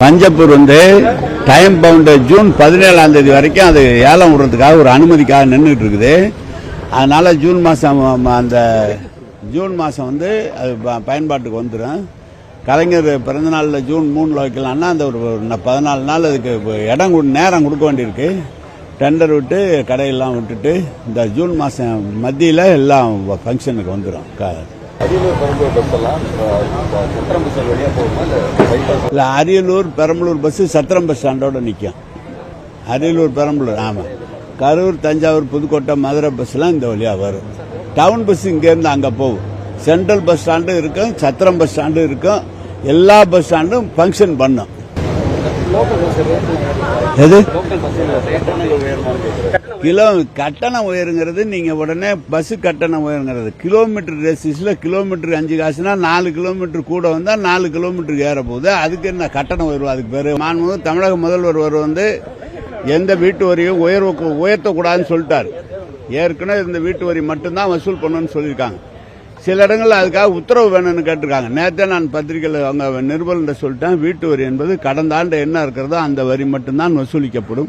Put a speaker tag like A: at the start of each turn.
A: பஞ்சப்பூர் வந்து time pound June பதினேழாம் தேதி வரைக்கும் அது ஏலம் விடுறதுக்காக ஒரு அனுமதிக்காக நின்றுட்டு இருக்குது அதனால ஜூன் மாதம் அந்த ஜூன் மாதம் வந்து அது ப- பயன்பாட்டுக்கு வந்துடும் கலைஞர் பிறந்த நாளில் ஜூன் மூணில் வைக்கலாம்னா அந்த ஒரு ந- பதினாலு நாள் அதுக்கு இடம் கொடு- நேரம் கொடுக்க வேண்டியிருக்கு. டெண்டர் விட்டு கடையெல்லாம் விட்டுட்டு இந்த ஜூன் மாதம் மத்தியில் எல்லாம் ஃபங்க்ஷனுக்கு வந்துடும்
B: அரியலூர் பெரம்பலூர் பஸ் எல்லாம் அஹ், சத்திரம் பஸ் வழியா போகுமா? இல்ல
A: அரியலூர் பெரம்பலூர் பஸ்ஸு சத்திரம் பஸ் ஸ்டாண்டோட நிற்கும் அரியலூர் பெரம்பலூர் ஆமாம் கரூர் தஞ்சாவூர் புதுக்கோட்டை மதுரை பஸ்லாம் இந்த வழியாக வரும். டவுன் பஸ் இங்கேருந்து அங்கே போகும். சென்ட்ரல் பஸ் ஸ்டாண்டும் இருக்கும் சத்திரம் பஸ் ஸ்டாண்டும் இருக்கும். எல்லா பஸ் ஸ்டாண்டும் ஃபங்க்ஷன் பண்ணும். எது? கிலோ கட்டணம் உயருங்கிறது நீங்க உடனே பஸ் கட்டணம் உயருங்கிறது. கிலோமீட்டர் பேசிஸ்ல கிலோமீட்டர் அஞ்சு காசுனா நாலு கிலோமீட்டர் கூட வந்தா நாலு கிலோமீட்டருக்கு ஏற போகுது அதுக்கு என்ன கட்டணம் உயர்வு? அதுக்கு பேரு மாண்புமிகு தமிழக முதல்வர் வந்து எந்த வீட்டு வரியும் உயர்வு உயர்த்தக்கூடாதுன்னு சொல்லிட்டாரு. ஏற்கனவே இந்த வீட்டு வரி மட்டும்தான் வசூல் பண்ணணும்னு சொல்லியிருக்காங்க. சில இடங்களில் அதுக்காக உத்தரவு வேணும்னு கேட்டிருக்காங்க. நேத்தே நான் பத்திரிகையில் அவங்க நிருபர்கிட்ட சொல்லிட்டேன். வீட்டு வரி என்பது கடந்த ஆண்டு என்ன இருக்கிறதோ அந்த வரி மட்டும்தான் வசூலிக்கப்படும்.